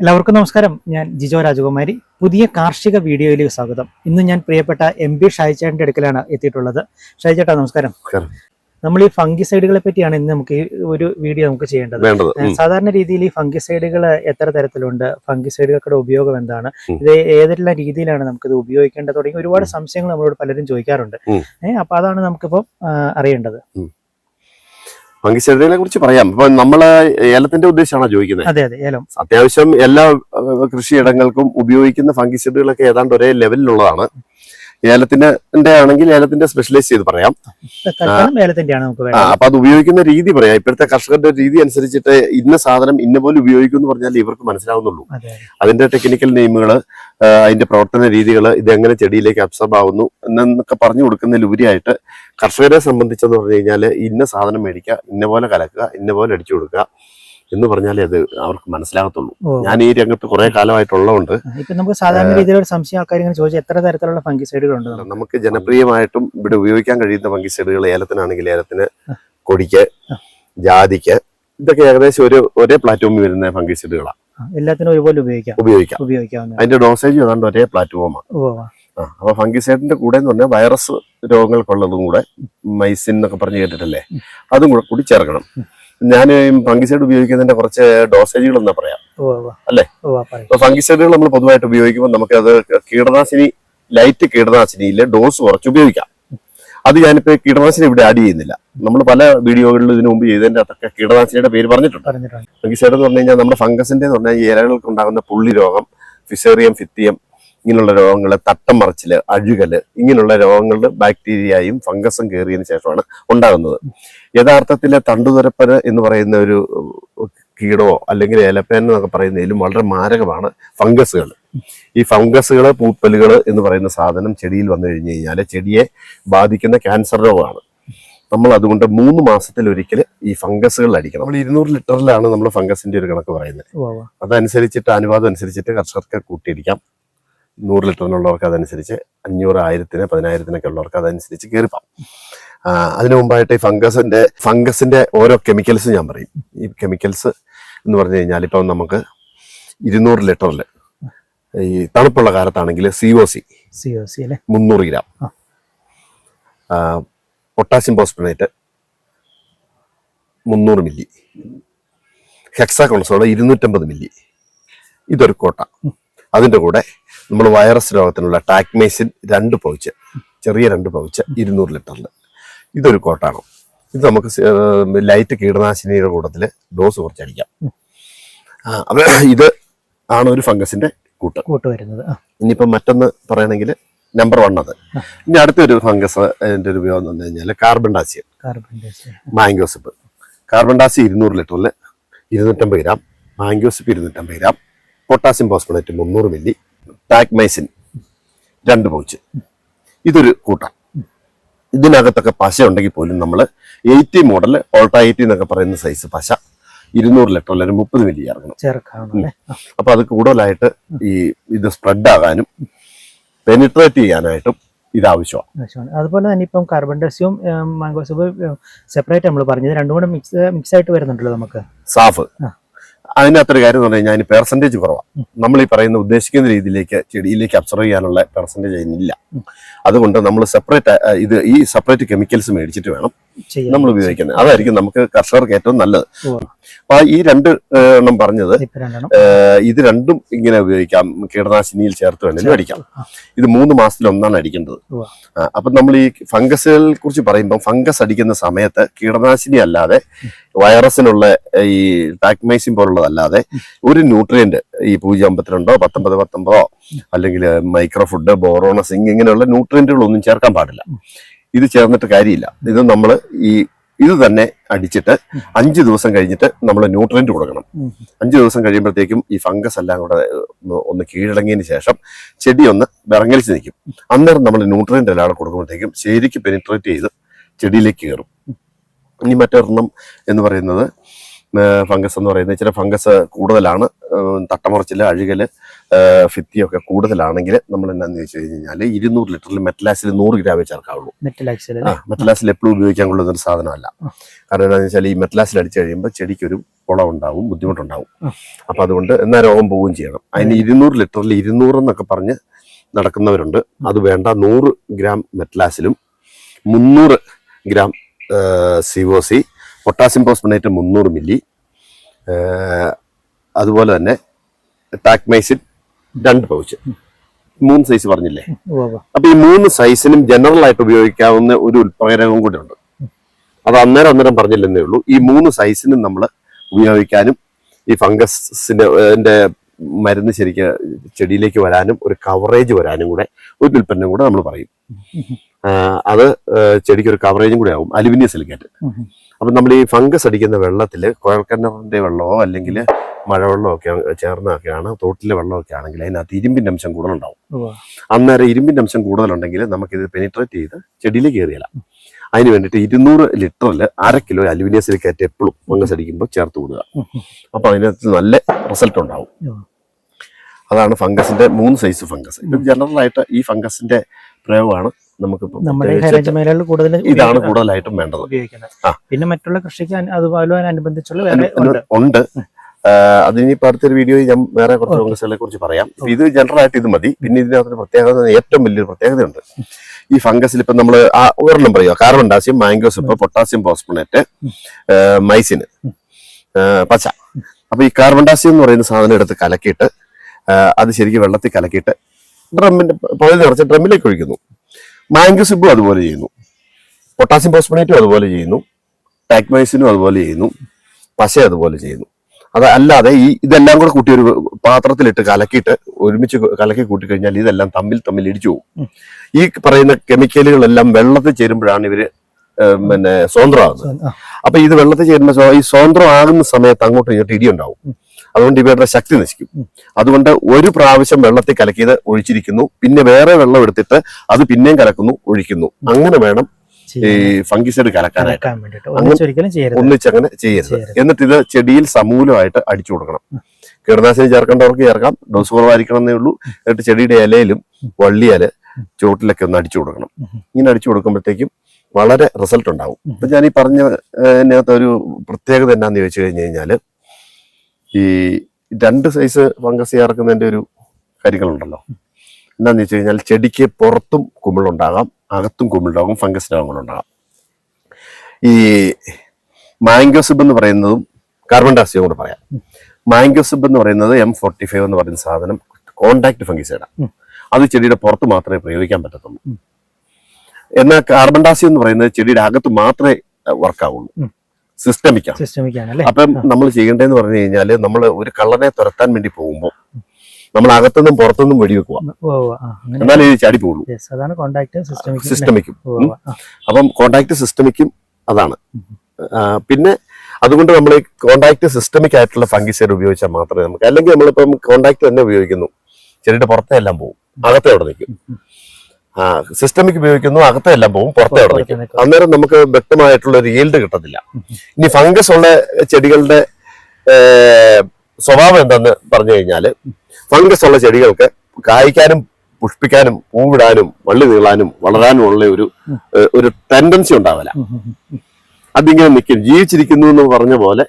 എല്ലാവർക്കും നമസ്കാരം. ഞാൻ ജിജോ രാജകുമാരി. പുതിയ കാർഷിക വീഡിയോയിലേക്ക് സ്വാഗതം. ഇന്ന് ഞാൻ പ്രിയപ്പെട്ട എം പി ഷായിച്ചേട്ടന്റെ അടുക്കലാണ് എത്തിയിട്ടുള്ളത്. ഷായിച്ചേട്ടാ നമസ്കാരം. നമ്മൾ ഈ ഫംഗിസൈഡുകളെ പറ്റിയാണ് ഇന്ന് നമുക്ക് ഈ ഒരു വീഡിയോ നമുക്ക് ചെയ്യേണ്ടത്. സാധാരണ രീതിയിൽ ഈ ഫംഗിസൈഡുകൾ എത്ര തരത്തിലുണ്ട്? ഫംഗിസൈഡുകളുടെ ഉപയോഗം എന്താണ്. ഇത് ഏതെല്ലാം രീതിയിലാണ് നമുക്ക് ഇത് ഉപയോഗിക്കേണ്ടത് തുടങ്ങി ഒരുപാട് സംശയങ്ങൾ നമ്മളോട് പലരും ചോദിക്കാറുണ്ട്. ഏഹ് അപ്പൊ അതാണ് നമുക്കിപ്പോ അറിയേണ്ടത്. ഫംഗിസൈഡിനെ കുറിച്ച് പറയാം. ഇപ്പൊ നമ്മൾ ഏലത്തിന്റെ ഉദ്ദേശമാണോ ചോദിക്കുന്നത്? അതെ അതെ ഏലം. അത്യാവശ്യം എല്ലാ കൃഷിയിടങ്ങൾക്കും ഉപയോഗിക്കുന്ന ഫംഗിസൈഡുകളൊക്കെ ഏതാണ്ട് ഒരേ ലെവലിലുള്ളതാണ് ഏലത്തിന്റെ ആണെങ്കിൽ ഏലത്തിന്റെ സ്പെഷ്യലൈസ് ചെയ്ത് പറയാം. അപ്പൊ അത് ഉപയോഗിക്കുന്ന രീതി പറയാം. ഇപ്പോഴത്തെ കർഷകരുടെ രീതി അനുസരിച്ചിട്ട് ഇന്ന സാധനം ഇന്ന പോലെ ഉപയോഗിക്കും എന്ന് പറഞ്ഞാൽ ഇവർക്ക് മനസ്സിലാവുന്നുള്ളൂ. അതിന്റെ ടെക്നിക്കൽ നെയിമുകൾ അതിന്റെ പ്രവർത്തന രീതികൾ ഇതെങ്ങനെ ചെടിയിലേക്ക് അബ്സർബ് ആവുന്നു എന്നൊക്കെ പറഞ്ഞു കൊടുക്കുന്നതിലുപരിയായിട്ട് കർഷകരെ സംബന്ധിച്ചെന്ന് പറഞ്ഞു കഴിഞ്ഞാൽ ഇന്ന സാധനം മേടിക്കുക ഇന്ന പോലെ കലക്കുക ഇന്ന പോലെ അടിച്ചു കൊടുക്കുക. എന്ന് പറഞ്ഞാലേ അത് അവർക്ക് മനസ്സിലാകത്തുള്ളൂ. ഞാൻ ഈ രംഗത്ത് കുറെ കാലമായിട്ടുള്ളതുകൊണ്ട് ഇപ്പൊ നമുക്ക് സാധാരണ രീതിയിലൊരു സംശയം ആൾക്കാർ ഇങ്ങനെ ചോദിച്ചാൽ എത്ര തരത്തിലുള്ള ഫംഗിസൈഡുകൾ ഉണ്ട് നമുക്ക്? ജനപ്രിയമായിട്ടും ഇവിടെ ഉപയോഗിക്കാൻ കഴിയുന്ന ഫംഗിസൈഡുകൾ ഏലത്തിനാണെങ്കിൽ ഏലത്തിന് കൊടിക്ക് ജാതിക്ക് ഇതൊക്കെ ഏകദേശം ഒരു ഒരേ പ്ലാറ്റ്ഫോമിൽ വരുന്ന ഫംഗിസൈഡുകളാണ് എല്ലാത്തിനും ഒരുപോലെ ഉപയോഗിക്കാം. ഉപയോഗിക്കാം. ഉപയോഗിക്കാം അതിന്റെ ഡോസേജ് ഏതാണ്ട് ഒരേ പ്ലാറ്റ്ഫോമാണ്. അപ്പൊ ഫംഗിസൈഡിന്റെ കൂടെ എന്ന് പറഞ്ഞാൽ വൈറസ് രോഗങ്ങൾക്കുള്ളതും കൂടെ മൈസിൻ എന്നൊക്കെ പറഞ്ഞു കേട്ടിട്ടല്ലേ? അതും കൂടെ കൂടി ചേർക്കണം. ഞാൻ ഫംഗിസൈഡ് ഉപയോഗിക്കുന്നതിന്റെ കുറച്ച് ഡോസേജുകൾ എന്നാ പറയാം. അല്ലേ? ഫംഗിസൈഡുകൾ നമ്മൾ പൊതുവായിട്ട് ഉപയോഗിക്കുമ്പോൾ നമുക്ക് അത് കീടനാശിനി ലൈറ്റ് കീടനാശിനിയിലെ ഡോസ് കുറച്ച് ഉപയോഗിക്കാം. അത് ഞാനിപ്പോ കീടനാശിനി ഇവിടെ ആഡ് ചെയ്യുന്നില്ല. നമ്മൾ പല വീഡിയോകളിലും ഇതിനു മുമ്പ് ചെയ്തതിന്റെ അതൊക്കെ കീടനാശിനിയുടെ പേര് പറഞ്ഞിട്ടുണ്ട്. ഫംഗിസൈഡ് എന്ന് പറഞ്ഞു കഴിഞ്ഞാൽ നമ്മുടെ ഫംഗസിന്റെ എന്ന് പറഞ്ഞാൽ ഇലകൾക്ക് ഉണ്ടാകുന്ന പുള്ളി രോഗം ഫിസേറിയം ഫിത്തിയം ഇങ്ങനെയുള്ള രോഗങ്ങൾ തട്ടം മറിച്ചിൽ അഴുകൽ ഇങ്ങനെയുള്ള രോഗങ്ങളിൽ ബാക്ടീരിയയും ഫംഗസും കയറിയതിനു ശേഷമാണ് ഉണ്ടാകുന്നത്. യഥാർത്ഥത്തിൽ തണ്ടുതുരപ്പന് എന്ന് പറയുന്ന ഒരു കീടോ അല്ലെങ്കിൽ ഏലപ്പേൻ എന്നൊക്കെ പറയുന്നതിലും വളരെ മാരകമാണ് ഫംഗസുകൾ ഈ ഫംഗസുകൾ പൂപ്പലുകൾ എന്ന് പറയുന്ന സാധനം ചെടിയിൽ വന്നു കഴിഞ്ഞു കഴിഞ്ഞാൽ ചെടിയെ ബാധിക്കുന്ന ക്യാൻസർ രോഗമാണ്. നമ്മൾ അതുകൊണ്ട് മൂന്ന് മാസത്തിൽ ഒരിക്കൽ ഈ ഫംഗസുകൾ അടിക്കണം. നമ്മൾ ഇരുന്നൂറ് ലിറ്ററിലാണ് നമ്മൾ ഫംഗസിന്റെ ഒരു കണക്ക് പറയുന്നത്. അതനുസരിച്ചിട്ട് അനുവാദം അനുസരിച്ചിട്ട് കർഷകർക്ക് കൂട്ടിയിടിക്കാം നൂറ് ലിറ്ററിനുള്ളവർക്ക് അതനുസരിച്ച് അഞ്ഞൂറ് ആയിരത്തിന് പതിനായിരത്തിനൊക്കെ ഉള്ളവർക്ക് അതനുസരിച്ച് കയറിപ്പാം അതിനു മുമ്പായിട്ട് ഈ ഫംഗസിന്റെ ഫംഗസിന്റെ ഓരോ കെമിക്കൽസ് ഞാൻ പറയും. ഈ കെമിക്കൽസ് എന്ന് പറഞ്ഞു കഴിഞ്ഞാൽ ഇപ്പം നമുക്ക് ഇരുന്നൂറ് ലിറ്ററിൽ ഈ തണുപ്പുള്ള കാലത്താണെങ്കിൽ C O C C O C അല്ലെ? മുന്നൂറ് ഗ്രാം. പൊട്ടാസ്യം പോസ്പിനേറ്റ് മുന്നൂറ് മില്ലി. ഹെക്സാ ഹെക്സാകോൺസോൾ ഇരുന്നൂറ്റമ്പത് മില്ലി. ഇതൊരു കോട്ട. അതിന്റെ കൂടെ നമ്മൾ വൈറസ് രോഗത്തിനുള്ള ടാക്മേസിൻ രണ്ട് പൗച്ച് ചെറിയ രണ്ട് പൗച്ച് ഇരുന്നൂറ് ലിറ്ററിൽ ഇതൊരു കോട്ടാണ്. ഇത് നമുക്ക് ലൈറ്റ് കീടനാശിനിയുടെ കൂട്ടത്തിൽ ഡോസ് കുറച്ചടിക്കാം. ഇത് ആണ് ഒരു ഫംഗസിന്റെ കൂട്ട്. കൂട്ട് വരുന്നത് ഇനിയിപ്പം മറ്റൊന്ന് പറയണമെങ്കിൽ നമ്പർ വൺ അത്. ഇനി അടുത്തൊരു ഫംഗസ് ഒരു ഉപയോഗം എന്ന് പറഞ്ഞു കഴിഞ്ഞാൽ കാർബൺ ഡാസിയം മാംഗോസിപ്പ് കാർബൺ ഡാസി ഇരുന്നൂറ് ലിറ്ററിൽ ഇരുന്നൂറ്റമ്പത് ഗ്രാം മാംഗോസിപ്പ് ഇരുന്നൂറ്റമ്പത് ഗ്രാം പൊട്ടാസ്യം ഫോസ്ഫണേറ്റ് മുന്നൂറ് മില്ലി ടാക്മൈസിൻ രണ്ട് പൗച്ച്. ഇതൊരു കൂട്ടം. ഇതിനകത്തൊക്കെ പശ ഉണ്ടെങ്കിൽ പോലും നമ്മൾ എയ്റ്റി മോഡൽ ഓൾട്ട എയ്റ്റി എന്നൊക്കെ പറയുന്ന സൈസ് പശ ഇരുന്നൂറ് ലിറ്റർ അല്ലെങ്കിൽ മുപ്പത് മില്ലി ഇറങ്ങണം. ചേർക്കാം അപ്പൊ അത് കൂടുതലായിട്ട് ഈ ഇത് സ്പ്രെഡ് ആകാനും പെനിട്രേറ്റ് ചെയ്യാനായിട്ടും ഇത് ആവശ്യമാണ്. അതുപോലെ തന്നെ ഇപ്പം കാർബൺ ഡയോക്സൈഡും മാംഗോസും സെപ്പറേറ്റ് നമ്മൾ പറഞ്ഞത് രണ്ടും കൂടെ മിക്സ് മിക്സ് ആയിട്ട് വരുന്നുണ്ടല്ലോ നമുക്ക്. സാഫ്. അതിനകത്തൊരു കാര്യം എന്ന് പറഞ്ഞു കഴിഞ്ഞാൽ അതിന് പെർസെന്റേജ് കുറവാണ് നമ്മൾ ഈ പറയുന്ന ഉദ്ദേശിക്കുന്ന രീതിയിലേക്ക് ചെടിയിലേക്ക് അബ്സർവ് ചെയ്യാനുള്ള പെർസെന്റേജ് അതിനില്ല. അതുകൊണ്ട് നമ്മൾ സെപ്പറേറ്റ് ഇത് ഈ സെപ്പറേറ്റ് കെമിക്കൽസ് മേടിച്ചിട്ട് വേണം നമ്മൾ ഉപയോഗിക്കുന്നത്. അതായിരിക്കും നമുക്ക് കർഷകർക്ക് ഏറ്റവും നല്ലത്. അപ്പൊ ഈ രണ്ട് എണ്ണം പറഞ്ഞത് ഇത് രണ്ടും ഇങ്ങനെ ഉപയോഗിക്കാം. കീടനാശിനിയിൽ ചേർത്ത് വേണമെങ്കിലും അടിക്കാം ഇത് മൂന്ന് മാസത്തിൽ ഒന്നാണ് അടിക്കേണ്ടത്. അപ്പൊ നമ്മൾ ഈ ഫംഗസുകളെ കുറിച്ച് പറയുമ്പോൾ ഫംഗസ് അടിക്കുന്ന സമയത്ത് കീടനാശിനി അല്ലാതെ വൈറസിനുള്ള ഈ ടാക്മൈസിൻ പോലുള്ളതല്ലാതെ ഒരു ന്യൂട്രിയന്റ് ഈ പൂജ്യം അമ്പത്തിരണ്ടോ പത്തൊമ്പത് പത്തൊമ്പതോ അല്ലെങ്കിൽ മൈക്രോ ഫുഡ് ബോറോണസ് ഇങ്ങനെയുള്ള ഇങ്ങനെയുള്ള ന്യൂട്രിയന്റുകളൊന്നും ചേർക്കാൻ പാടില്ല. ഇത് ചേർന്നിട്ട് കാര്യമില്ല. ഇത് നമ്മൾ ഈ ഇത് തന്നെ അടിച്ചിട്ട് അഞ്ച് ദിവസം കഴിഞ്ഞിട്ട് നമ്മൾ ന്യൂട്രിയന്റ് കൊടുക്കണം. അഞ്ച് ദിവസം കഴിയുമ്പോഴത്തേക്കും ഈ ഫംഗസ് എല്ലാം കൂടെ ഒന്ന് കീഴടങ്ങിയതിന് ശേഷം ചെടി ഒന്ന് വിറങ്ങലിച്ച് നിൽക്കും. അന്നേരം നമ്മൾ ന്യൂട്രിയന്റ് എല്ലാം കൂടെ കൊടുക്കുമ്പോഴത്തേക്കും ശരിക്ക് പെനിട്രേറ്റ് ചെയ്ത് ചെടിയിലേക്ക് കയറും. ഇനി മറ്റൊരെണ്ണം എന്ന് പറയുന്നത് ഫംഗസ് എന്ന് പറയുന്നത് ഇച്ചിരി ഫംഗസ് കൂടുതലാണ് തട്ടമറച്ചിൽ അഴുകൽ ഫിത്തിയൊക്കെ കൂടുതലാണെങ്കിൽ നമ്മൾ എന്താന്ന് ചോദിച്ചു കഴിഞ്ഞാൽ ഇരുന്നൂറ് ലിറ്ററിൽ മെറ്റലാസിൽ നൂറ് ഗ്രാമേ ചേർക്കാവുള്ളൂ. ആ മെറ്റലാസിൽ എപ്പോഴും ഉപയോഗിക്കാൻ കൊള്ളുന്ന ഒരു സാധനമല്ല. കാരണം എന്താണെന്ന് വെച്ചാൽ ഈ മെറ്റലാസിൽ അടിച്ചു കഴിയുമ്പോൾ ചെടിക്കൊരു കുളം ഉണ്ടാവും ബുദ്ധിമുട്ടുണ്ടാവും. അപ്പം അതുകൊണ്ട് എന്നാ രോഗം പോവുകയും ചെയ്യണം. അതിന് ഇരുന്നൂറ് ലിറ്ററിൽ ഇരുന്നൂറ് എന്നൊക്കെ പറഞ്ഞ് നടക്കുന്നവരുണ്ട്. അത് വേണ്ട നൂറ് ഗ്രാം മെറ്റലാസിലും മുന്നൂറ് ഗ്രാം സിഒസി പൊട്ടാസ്യം പോസ്പണേറ്റ് മുന്നൂറ് മില്ലി അതുപോലെ തന്നെ ടാക്മൈസിൻ രണ്ട് പൗച്ച്. മൂന്ന് സൈസ് പറഞ്ഞില്ലേ? അപ്പൊ ഈ മൂന്ന് സൈസിനും ജനറൽ ആയിട്ട് ഉപയോഗിക്കാവുന്ന ഒരു ഉൽപ്രേരകം കൂടെ ഉണ്ട്. അത് അന്നേരം അന്നേരം പറഞ്ഞില്ലെന്നേ ഉള്ളൂ. ഈ മൂന്ന് സൈസിനും നമ്മൾ ഉപയോഗിക്കാനും ഈ ഫംഗസിന്റെ ന്റെ മരുന്ന് ശരിക്ക് ചെടിയിലേക്ക് വരാനും ഒരു കവറേജ് വരാനും കൂടെ ഒരു ഉൽപ്പന്നം കൂടെ നമ്മൾ പറയും. അത് ചെടിക്ക് ഒരു കവറേജും കൂടെ ആവും. അലുമിനിയം സിലിക്കേറ്റ് അപ്പൊ നമ്മൾ ഈ ഫംഗസ് അടിക്കുന്ന വെള്ളത്തിൽ കുഴൽക്കിണറിന്റെ വെള്ളമോ അല്ലെങ്കിൽ മഴവെള്ളമോ ഒക്കെ ചേർന്നൊക്കെയാണ് തോട്ടിലെ വെള്ളമൊക്കെ ആണെങ്കിൽ അതിനകത്ത് ഇരുമ്പിന്റെ അംശം കൂടുതലുണ്ടാവും. അന്നേരം ഇരുമ്പിന്റെ അംശം കൂടുതലുണ്ടെങ്കിൽ നമുക്കിത് പെനിട്രേറ്റ് ചെയ്ത് ചെടിയിൽ കയറിയല്ല അതിന് വേണ്ടിയിട്ട് ഇരുന്നൂറ് ലിറ്ററിൽ അര കിലോ അലുമിനിയം സിലിക്കേറ്റ് എപ്പോഴും ഫംഗസ് അടിക്കുമ്പോൾ ചേർത്ത് കൊടുക്കുക അപ്പോൾ അതിനകത്ത് നല്ല റിസൾട്ട് ഉണ്ടാവും. അതാണ് ഫംഗസിന്റെ മൂന്ന് സൈസ് ഫംഗസ്. ഇത് ജനറലായിട്ട് ഈ ഫംഗസിന്റെ പ്രയോഗമാണ്. നമുക്ക് കൂടുതൽ ഇതാണ് കൂടുതലായിട്ടും വേണ്ടത്. പിന്നെ മറ്റുള്ള കൃഷിക്ക് അതുപോലെ ഉണ്ട്. അതിനിപ്പോ അടുത്തൊരു വീഡിയോയിൽ ഞാൻ വേറെ കുറച്ച് ഫംഗസുകളെ കുറിച്ച് പറയാം. ഇത് ജനറൽ ആയിട്ട് ഇത് മതി. പിന്നെ ഇതിനകത്തൊരു പ്രത്യേകത ഏറ്റവും വലിയൊരു പ്രത്യേകതയുണ്ട്. ഈ ഫംഗസിൽ ഇപ്പൊ നമ്മൾ ആ ഒരെണ്ണം പറയുക കാർബൺ ഡാസ്യം മാംഗോസിപ്പ് പൊട്ടാസ്യം പോസ്പ്ലേറ്റ് മൈസിന് പച്ച. അപ്പൊ ഈ കാർബൺ ഡാസ്യം എന്ന് പറയുന്ന സാധനം എടുത്ത് കലക്കിയിട്ട് അത് ശരിക്കും വെള്ളത്തിൽ കലക്കിയിട്ട് ഡ്രമ്മിന്റെ പകുതി നിറച്ച് ഡ്രമ്മിലേക്ക് ഒഴിക്കുന്നു. മാംഗോസിപ്പും അതുപോലെ ചെയ്യുന്നു. പൊട്ടാസ്യം പോസ്പണേറ്റും അതുപോലെ ചെയ്യുന്നു. ടാക്മൈസിനും അതുപോലെ ചെയ്യുന്നു. പശ അതുപോലെ ചെയ്യുന്നു. അത് അല്ലാതെ ഈ ഇതെല്ലാം കൂടെ കൂട്ടി ഒരു പാത്രത്തിലിട്ട് കലക്കിയിട്ട് ഒരുമിച്ച് കലക്കി കൂട്ടി കഴിഞ്ഞാൽ ഇതെല്ലാം തമ്മിൽ തമ്മിൽ ഇടിച്ചു പോകും. ഈ പറയുന്ന കെമിക്കലുകളെല്ലാം വെള്ളത്തിൽ ചേരുമ്പോഴാണ് ഇവർ പിന്നെ സ്വതന്ത്രമാകുന്നത്. അപ്പൊ ഇത് വെള്ളത്തിൽ ചേരുമ്പോൾ ഈ സ്വതന്ത്രമാകുന്ന സമയത്ത് അങ്ങോട്ടും ഇങ്ങോട്ട് ഇടിയുണ്ടാവും. അതുകൊണ്ട് ഇവയുടെ ശക്തി നശിക്കും. അതുകൊണ്ട് ഒരു പ്രാവശ്യം വെള്ളത്തിൽ കലക്കിയത് ഒഴിച്ചിരിക്കുന്നു. പിന്നെ വേറെ വെള്ളം എടുത്തിട്ട് അത് പിന്നെയും കലക്കുന്നു ഒഴിക്കുന്നു. അങ്ങനെ വേണം ഈ ഫംഗിസൈഡ് കലക്കാനായിട്ട്. ഒന്നിച്ചങ്ങനെ ചെയ്യരുത്. എന്നിട്ട് ഇത് ചെടിയിൽ സമൂലമായിട്ട് അടിച്ചു കൊടുക്കണം. കീടനാശിനി ചേർക്കേണ്ടവർക്ക് ചേർക്കാം. ഡോസ് കുറവായിരിക്കണം എന്നേ ഉള്ളൂ. എന്നിട്ട് ചെടിയുടെ ഇലയിലും വള്ളിയാൽ ചുവട്ടിലൊക്കെ ഒന്ന് അടിച്ചു കൊടുക്കണം. ഇങ്ങനെ അടിച്ചു കൊടുക്കുമ്പോഴത്തേക്കും വളരെ റിസൾട്ട് ഉണ്ടാവും. അപ്പൊ ഞാൻ ഈ പറഞ്ഞ ഒരു പ്രത്യേകത എന്നാന്ന് ചോദിച്ചു കഴിഞ്ഞു കഴിഞ്ഞാൽ ഈ രണ്ട് സൈസ് ഫംഗസ് ചേർക്കുന്നതിന്റെ ഒരു കാര്യങ്ങളുണ്ടല്ലോ. എന്താണെന്ന് വെച്ച് കഴിഞ്ഞാൽ ചെടിക്ക് പുറത്തും കുമിളുണ്ടാകാം അകത്തും കുമിളുണ്ടാകും ഫംഗസ് രോഗങ്ങളുണ്ടാകാം ഈ മാംഗോസിബ് എന്ന് പറയുന്നതും കാർബൺ ഡയോക്സൈഡ് കൂടെ പറയാം. മാംഗോസിബ് എന്ന് പറയുന്നത് എം ഫോർട്ടി ഫൈവ് എന്ന് പറയുന്ന സാധനം കോണ്ടാക്ട് ഫംഗിസൈഡാണ് ആണ് അത് ചെടിയുടെ പുറത്ത് മാത്രമേ പ്രയോഗിക്കാൻ പറ്റത്തുള്ളൂ. എന്നാൽ കാർബൺ ഡയോക്സൈഡ് എന്ന് പറയുന്നത് ചെടിയുടെ അകത്ത് മാത്രമേ വർക്ക് സിസ്റ്റമിക്കാണ് സിസ്റ്റമിക് ആണല്ലേ അപ്പം നമ്മൾ ചെയ്യേണ്ടതെന്ന് പറഞ്ഞു കഴിഞ്ഞാൽ നമ്മൾ ഒരു കള്ളനെ തുരത്താൻ വേണ്ടി പോകുമ്പോൾ നമ്മൾ അകത്തുനിന്നും പുറത്തുനിന്നും വെടിവെക്കുക. എന്നാലേ ഇത് ചാടി പോകുള്ളൂ. അതാണ് കോണ്ടാക്ട് സിസ്റ്റമിക് സിസ്റ്റമിക്കും അപ്പം കോണ്ടാക്ട് സിസ്റ്റമിക്കും അതാണ്. പിന്നെ അതുകൊണ്ട് നമ്മൾ ഈ കോണ്ടാക്ട് സിസ്റ്റമിക് ആയിട്ടുള്ള ഫംഗിസൈഡ് ഉപയോഗിച്ചാൽ മാത്രമേ നമുക്ക് അല്ലെങ്കിൽ നമ്മളിപ്പം കോണ്ടാക്ട് തന്നെ ഉപയോഗിക്കുന്നു. ചെടിയുടെ പുറത്തെ എല്ലാം പോകും. അകത്തെ അവിടെ നിൽക്കും. ആ സിസ്റ്റമിക് ഉപയോഗിക്കുന്നു അകത്തെ എല്ലാം പോകും പുറത്തെ അവിടെ നിൽക്കും നിൽക്കും. അന്നേരം നമുക്ക് വ്യക്തമായിട്ടുള്ള ഒരു ഈൽഡ് കിട്ടത്തില്ല ഇനി ഫംഗസ് ഉള്ള ചെടികളുടെ സ്വഭാവം എന്താന്ന് പറഞ്ഞു കഴിഞ്ഞാൽ ഫംഗസ് ഉള്ള ചെടികൾക്ക് കായ്ക്കാനും പുഷ്പിക്കാനും പൂവിടാനും വള്ളി നീളാനും വളരാനും ഉള്ള ഒരു ഒരു ടെൻഡൻസി ഉണ്ടാവില്ല. അതിങ്ങനെ നിൽക്കും ജീവിച്ചിരിക്കുന്നു എന്ന് പറഞ്ഞ പോലെ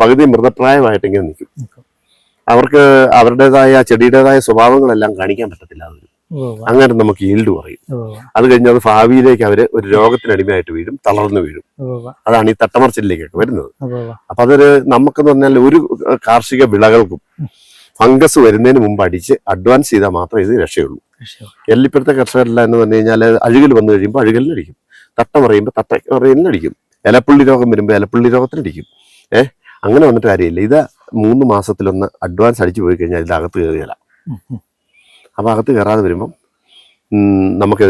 പകുതി മൃതപ്രായമായിട്ട് ഇങ്ങനെ നിൽക്കും. അവർക്ക് അവരുടേതായ ചെടിയുടേതായ സ്വഭാവങ്ങളെല്ലാം കാണിക്കാൻ പറ്റത്തില്ല ഓ, അങ്ങനെ നമുക്ക് ഈൽഡ് കുറയും. ഓ അത് കഴിഞ്ഞ് അത് ഭാവിയിലേക്ക് അവർ ഒരു രോഗത്തിന് അടിമയായിട്ട് വീഴും തളർന്നു വീഴും. അതാണ് ഈ തട്ടമറിച്ചിലേക്കൊക്കെ വരുന്നത്. അപ്പൊ അതൊരു നമുക്കെന്ന് പറഞ്ഞാൽ ഒരു കാർഷിക വിളകൾക്കും ഫംഗസ് വരുന്നതിന് മുമ്പ് അടിച്ച് അഡ്വാൻസ് ചെയ്താൽ മാത്രമേ ഇത് രക്ഷയുള്ളൂ. എല്ലിപ്പുറത്തെ എല്ലിപ്പോഴത്തെ കർഷകരെല്ലാം എന്ന് പറഞ്ഞു കഴിഞ്ഞാൽ അഴുകൽ വന്നു കഴിയുമ്പോൾ അഴുകലിനടിക്കും തട്ട മറിയുമ്പോൾ തട്ട മറിയലിനടിക്കും ഇലപ്പുള്ളി രോഗം വരുമ്പോൾ ഇലപ്പുള്ളി രോഗത്തിനടിക്കും ഏഹ് അങ്ങനെ വന്നിട്ട് കാര്യമില്ല. ഇത് മൂന്ന് മാസത്തിലൊന്ന് അഡ്വാൻസ് അടിച്ചു പോയി കഴിഞ്ഞാൽ ഇതിനകത്ത് അകത്ത് കയറിയല്ല ഉം, ഉം. അപ്പൊ അകത്ത് കയറാതെ വരുമ്പം നമുക്ക്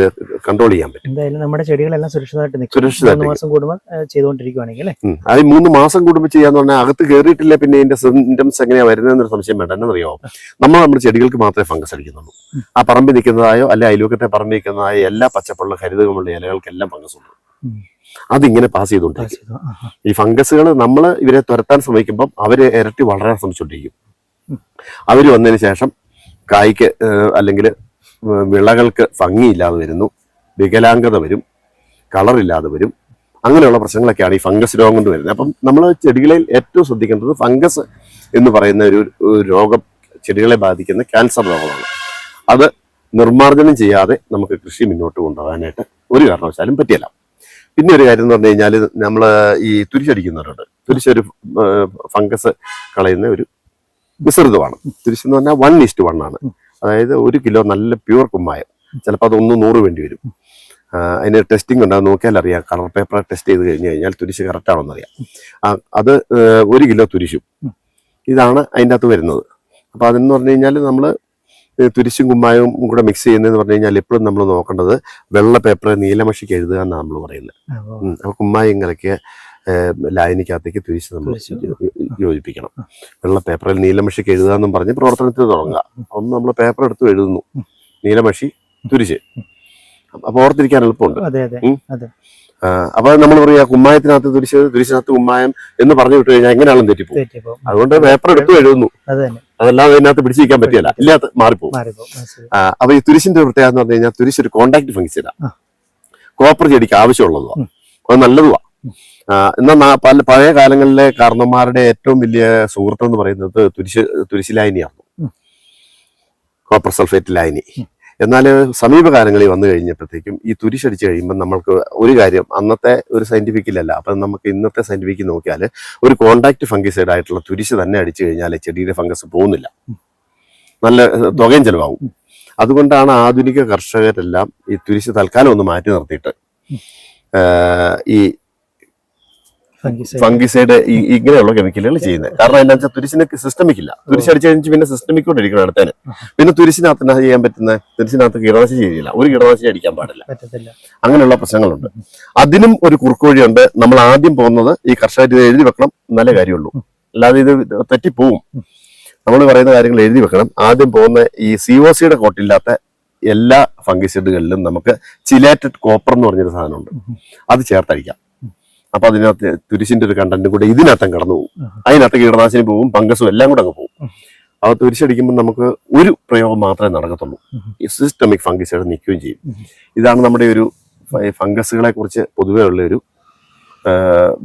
കൺട്രോൾ ചെയ്യാൻ പറ്റും. എന്തായാലും നമ്മുടെ ചെടികളെല്ലാം സുരക്ഷിതമായിട്ട് നിൽക്കും. സുരക്ഷിതമായിട്ട് മാസം കൂടുമ്പോൾ ചെയ്തുകൊണ്ടിരിക്കുകയാണെങ്കിൽ. അത് മൂന്ന് മാസം കൂടുമ്പോൾ ചെയ്യാന്ന് പറഞ്ഞാൽ അകത്ത് കയറിയിട്ടില്ല പിന്നെ ഇതിന്റെ സിംറ്റംസ് എങ്ങനെയാ വരുന്നതെന്നൊരു സംശയം വേണ്ട. എന്നറിയോ നമ്മൾ നമ്മുടെ ചെടികൾക്ക് മാത്രമേ ഫംഗസ് അടിക്കുന്നുള്ളൂ. ആ പറമ്പിൽ നിൽക്കുന്നതായോ അല്ലെ അയൽവക്കത്തെ പറമ്പിൽ നിൽക്കുന്നതായോ എല്ലാ പച്ചപ്പുള്ള ഹരിതകമുള്ള ഇലകൾക്കെല്ലാം ഫംഗസ് ഉണ്ട്. അതിങ്ങനെ പാസ് ചെയ്തുകൊണ്ടിരിക്കും. ചെയ്തു. ആ, ആ. ഈ ഫംഗസുകൾ നമ്മൾ ഇവരെ തുരത്താൻ ശ്രമിക്കുമ്പോൾ അവരെ ഇരട്ടി വളരാൻ ശ്രമിച്ചുകൊണ്ടിരിക്കും. അവർ വന്നതിന് ശേഷം കായ്ക്ക് അല്ലെങ്കിൽ വിളകൾക്ക് ഭംഗിയില്ലാതെ വരുന്നു. വികലാംഗത വരും. കളറില്ലാതെ വരും. അങ്ങനെയുള്ള പ്രശ്നങ്ങളൊക്കെയാണ് ഈ ഫംഗസ് രോഗം കൊണ്ട് വരുന്നത്. അപ്പം നമ്മൾ ചെടികളിൽ ഏറ്റവും ശ്രദ്ധിക്കേണ്ടത് ഫംഗസ് എന്ന് പറയുന്ന ഒരു രോഗം ചെടികളെ ബാധിക്കുന്ന ക്യാൻസർ രോഗമാണ്. അത് നിർമ്മാർജനം ചെയ്യാതെ നമുക്ക് കൃഷി മുന്നോട്ട് കൊണ്ടുപോകാനായിട്ട് ഒരു കാരണവശാലും പറ്റിയല്ല പിന്നെ ഒരു കാര്യം എന്ന് പറഞ്ഞു കഴിഞ്ഞാൽ നമ്മൾ ഈ തുരിശടിക്കുന്നവരുണ്ട്. തുരിശൊരു ഫംഗസ് കളയുന്ന ഒരു മിശ്രിതമാണ് തുരിശ് എന്ന് പറഞ്ഞാൽ വൺ ഈസ്റ്റ് വൺ ആണ്. അതായത് ഒരു കിലോ നല്ല പ്യൂർ കുമ്മായം. ചിലപ്പോൾ അത് ഒന്ന് നൂറ് വേണ്ടി വരും. അതിന് ടെസ്റ്റിംഗ് ഉണ്ട്. നോക്കിയാൽ അറിയാം. കളർ പേപ്പർ ടെസ്റ്റ് ചെയ്ത് കഴിഞ്ഞ് കഴിഞ്ഞാൽ തുരിശ് കറക്റ്റ് ആണെന്ന് അറിയാം. അത് ഒരു കിലോ തുരിശും. ഇതാണ് അതിന്റെ അകത്ത് വരുന്നത്. അപ്പോൾ അതെന്ന് പറഞ്ഞു കഴിഞ്ഞാൽ നമ്മൾ തുരിശും കുമ്മായവും കൂടെ മിക്സ് ചെയ്യുന്നതെന്ന് പറഞ്ഞു കഴിഞ്ഞാൽ എപ്പോഴും നമ്മൾ നോക്കേണ്ടത് വെള്ള പേപ്പർ നീലമഷിക്ക് എഴുതുക എന്നാണ് നമ്മൾ പറയുന്നത്. അപ്പോൾ കുമ്മായം കലക്കിയ ലായനിക്കകത്തേക്ക് തിരിച്ച് നമ്മൾ യോജിപ്പിക്കണം. വെള്ള പേപ്പറിൽ നീലമഷിക്ക് എഴുതാന്നും എന്നും പറഞ്ഞ് പ്രവർത്തനത്തിൽ തുടങ്ങുക. ഒന്ന് നമ്മൾ പേപ്പർ എടുത്ത് എഴുതുന്നു. നീലമഷി തിരിച്ച്. അപ്പൊ ഓർത്തിരിക്കാൻ എളുപ്പമുണ്ട്. അപ്പൊ നമ്മൾ പറയാ കുമ്മായത്തിനകത്ത് തുരിശ് തുരിശിനകത്ത് കുമ്മായം എന്ന് പറഞ്ഞു വിട്ടു കഴിഞ്ഞാൽ എങ്ങനെയാണെന്ന് തെറ്റിപ്പോകും തെറ്റിപ്പോ അതുകൊണ്ട് പേപ്പർ എടുത്ത് എഴുതുന്നു. അതല്ലാതെ അതിനകത്ത് പിടിച്ചിരിക്കാൻ പറ്റില്ല ഇല്ലാത്ത മാറിപ്പോകും അപ്പൊ ഈ തുരിശിന്റെ പ്രത്യേകത എന്ന് പറഞ്ഞു കഴിഞ്ഞാൽ തുരിശ് ഒരു കോണ്ടാക്ട് ഫംഗ്ഷനാ. കോപ്പർ ചെടിക്ക് ആവശ്യമുള്ളതുവാ. അത് നല്ലതുവാ. എന്നാൽ പല പഴയ കാലങ്ങളിലെ കാരണന്മാരുടെ ഏറ്റവും വലിയ സുഹൃത്ത് എന്ന് പറയുന്നത് തുരിശ് തുരിശിലായനിയാണ് കോപ്പർ സൾഫേറ്റ് ലായനി. എന്നാൽ സമീപകാലങ്ങളിൽ വന്നു കഴിഞ്ഞപ്പോഴത്തേക്കും ഈ തുരിശടിച്ച് കഴിയുമ്പോൾ നമ്മൾക്ക് ഒരു കാര്യം അന്നത്തെ ഒരു സയന്റിഫിക്കിലല്ല അപ്പം നമുക്ക് ഇന്നത്തെ സയന്റിഫിക്ക് നോക്കിയാൽ ഒരു കോണ്ടാക്ട് ഫംഗിസൈഡ് ആയിട്ടുള്ള തുരിശ് തന്നെ അടിച്ചു കഴിഞ്ഞാൽ ചെടിയുടെ ഫംഗസ് പോകുന്നില്ല. നല്ല തുകയും ചിലവാകും. അതുകൊണ്ടാണ് ആധുനിക കർഷകരെല്ലാം ഈ തുരിശ് തൽക്കാലം ഒന്ന് മാറ്റി നിർത്തിയിട്ട് ഈ ഫംഗിസൈഡ്. ഇങ്ങനെയുള്ള കെമിക്കലുകൾ ചെയ്യുന്നത്. കാരണം എന്താ വെച്ചാൽ തുരിശിന് സിസ്റ്റമിക് ഇല്ല. തുരിശ് അടിച്ചു കഴിഞ്ഞ് പിന്നെ സിസ്റ്റമിക് കൊണ്ട് ഇരിക്കണം അടുത്തേന്. പിന്നെ തുരിശിനകത്ത് എന്നാ ചെയ്യാൻ പറ്റുന്ന? തുരിശിനകത്ത് കീടനാശിനി ചെയ്യില്ല ഒരു കീടനാശിനി അടിക്കാൻ പാടില്ല. അങ്ങനെയുള്ള പ്രശ്നങ്ങളുണ്ട്. അതിനും ഒരു കുറുക്കുവഴിയുണ്ട്. നമ്മൾ ആദ്യം പോകുന്നത് ഈ കർഷകർ ഇത് എഴുതി വെക്കണം നല്ല കാര്യമുള്ളൂ. അല്ലാതെ ഇത് തെറ്റിപ്പോവും. നമ്മൾ പറയുന്ന കാര്യങ്ങൾ എഴുതി വെക്കണം. ആദ്യം പോകുന്ന ഈ സി ഒ സിയുടെ കോട്ടില്ലാത്ത എല്ലാ ഫംഗിസൈഡുകളിലും നമുക്ക് ചിലേറ്റഡ് കോപ്പർ എന്ന് പറഞ്ഞൊരു സാധനമുണ്ട്. അത് ചേർത്തടിക്കാം. അപ്പൊ അതിനകത്ത് തുരിശിന്റെ ഒരു കണ്ടന്റും കൂടെ ഇതിനകത്തും കടന്നു പോകും അതിനകത്ത് കീടനാശിനി പോകും ഫംഗസും എല്ലാം കൂടെ അങ്ങ് പോകും അപ്പൊ തുരിശടിക്കുമ്പോൾ നമുക്ക് ഒരു പ്രയോഗം മാത്രമേ നടക്കത്തുള്ളൂ. ഈ സിസ്റ്റമിക് ഫംഗസ് നിൽക്കുകയും ചെയ്യും. ഇതാണ് നമ്മുടെ ഒരു ഫംഗസുകളെ കുറിച്ച് പൊതുവേ ഉള്ള ഒരു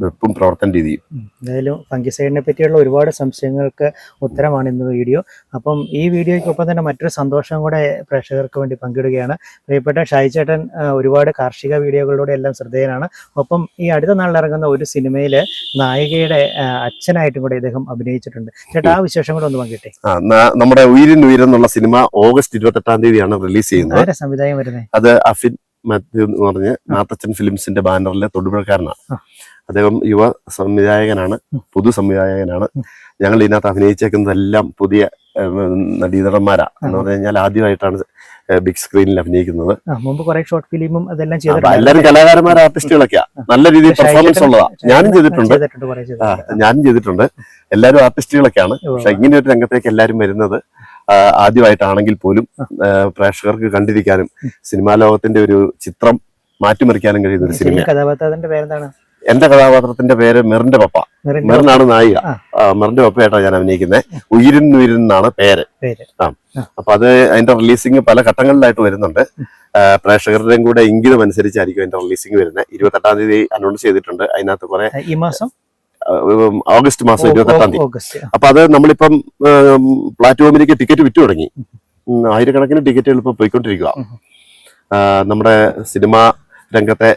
വെപ്പും പ്രവർത്തന രീതിയും എന്തായാലും ഫംഗിസൈഡിനെ പറ്റിയുള്ള ഒരുപാട് സംശയങ്ങൾക്ക് ഉത്തരമാണ് ഇന്ന് വീഡിയോ. അപ്പം ഈ വീഡിയോയ്ക്കൊപ്പം തന്നെ മറ്റൊരു സന്തോഷം കൂടെ പ്രേക്ഷകർക്ക് വേണ്ടി പങ്കിടുകയാണ്. പ്രിയപ്പെട്ട ഷായിച്ചേട്ടൻ ഒരുപാട് കാർഷിക വീഡിയോകളിലൂടെ എല്ലാം ശ്രദ്ധേയനാണ്. ഒപ്പം ഈ അടുത്ത നാളിൽ ഇറങ്ങുന്ന ഒരു സിനിമയിൽ നായികയുടെ അച്ഛനായിട്ടും കൂടെ ഇദ്ദേഹം അഭിനയിച്ചിട്ടുണ്ട്. ചേട്ടാ ആ വിശേഷം കൂടെ ഒന്ന് പങ്കിട്ടെ. നമ്മുടെ ഉയിരിൻ ഉയരെന്നുള്ള സിനിമ ഓഗസ്റ്റ് ഇരുപത്തെട്ടാം തീയതിയാണ് റിലീസ് ചെയ്യുന്നത്. ആരെ സംവിധായം വരുന്നത് അത് അഫിൻ മാത്യു എന്ന് പറഞ്ഞ് മാത്തച്ചൻ ഫിലിംസിന്റെ ബാനറിലെ തൊടുപുഴക്കാരനാണ്. അദ്ദേഹം യുവ സംവിധായകനാണ് പുതു സംവിധായകനാണ്. ഞങ്ങൾ ഇതിനകത്ത് അഭിനയിച്ചേക്കുന്നതെല്ലാം പുതിയ നടീനടന്മാരാ എന്ന് പറഞ്ഞു കഴിഞ്ഞാൽ ആദ്യമായിട്ടാണ് ബിഗ് സ്ക്രീനിൽ അഭിനയിക്കുന്നത്. ആ മുമ്പ് കുറെ ഷോർട്ട് ഫിലിമും അതെല്ലാം ചെയ്തിട്ടുണ്ട്. എല്ലാവരും കലാകാരന്മാർ ആർട്ടിസ്റ്റുകളൊക്കെയാ. നല്ല രീതിയിൽ പെർഫോമൻസ് ഉള്ളതാ. ഞാനും ചെയ്തിട്ടുണ്ട്. ഞാനും ചെയ്തിട്ടുണ്ട്. എല്ലാവരും ആർട്ടിസ്റ്റുകളൊക്കെയാണ്. പക്ഷെ ഇങ്ങനെ ഒരു രംഗത്തേക്ക് എല്ലാവരും വരുന്നത് ആദ്യമായിട്ടാണെങ്കിൽ പോലും പ്രേക്ഷകർക്ക് കണ്ടിരിക്കാനും സിനിമാ ലോകത്തിന്റെ ഒരു ചിത്രം മാറ്റിമറിക്കാനും കഴിയുന്ന ഒരു സിനിമ കഥാപാത്രത്തിന്റെ പേരെന്താണ്? എന്റെ കഥാപാത്രത്തിന്റെ പേര് മെറിന്റെ പപ്പ. മെറിനാണ് നായിക. മെറിന്റെ പപ്പയായിട്ടാണ് ഞാൻ അഭിനയിക്കുന്നത് ഉയിരുന്നുയിരുന്നാണ് പേര്. ആ. അപ്പൊ അത് അതിന്റെ റിലീസിങ് പല ഘട്ടങ്ങളിലായിട്ട് വരുന്നുണ്ട്. പ്രേക്ഷകരുടെയും കൂടെ ഇംഗിതം അനുസരിച്ചായിരിക്കും അതിന്റെ റിലീസിങ് വരുന്നത് ഇരുപത്തെട്ടാം തീയതി അനൗൺസ് ചെയ്തിട്ടുണ്ട്. അതിനകത്ത് കുറെ ഈ മാസം? ഓഗസ്റ്റ് മാസം ഇരുപത്തെട്ടാം തീയതി. അപ്പൊ അത് നമ്മളിപ്പം പ്ലാറ്റ്ഫോമിലേക്ക് ടിക്കറ്റ് വിറ്റു തുടങ്ങി. ആയിരക്കണക്കിന് ടിക്കറ്റുകൾ ഇപ്പൊ പോയിക്കൊണ്ടിരിക്കുക. നമ്മുടെ സിനിമാ രംഗത്തെ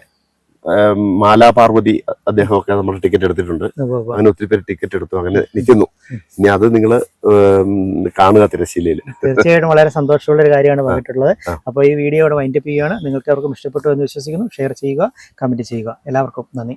മാലാ പാർവതി അദ്ദേഹമൊക്കെ നമ്മൾ ടിക്കറ്റ് എടുത്തിട്ടുണ്ട്. അങ്ങനെ ഒത്തിരി പേര് ടിക്കറ്റ് എടുത്തു അങ്ങനെ നിൽക്കുന്നു. ഇനി അത് നിങ്ങൾ കാണുക തിരശ്ശീലയിൽ. തീർച്ചയായിട്ടും വളരെ സന്തോഷമുള്ള ഒരു കാര്യമാണ് പറഞ്ഞിട്ടുള്ളത് അപ്പൊ അപ്പോൾ ഈ വീഡിയോ ഇവിടെ വൈൻഡപ്പ് ചെയ്യുകയാണ്. നിങ്ങൾക്ക് അവർക്കും ഇഷ്ടപ്പെട്ടു എന്ന് വിശ്വസിക്കുന്നു. ഷെയർ ചെയ്യുക കമന്റ് ചെയ്യുക. എല്ലാവർക്കും നന്ദി.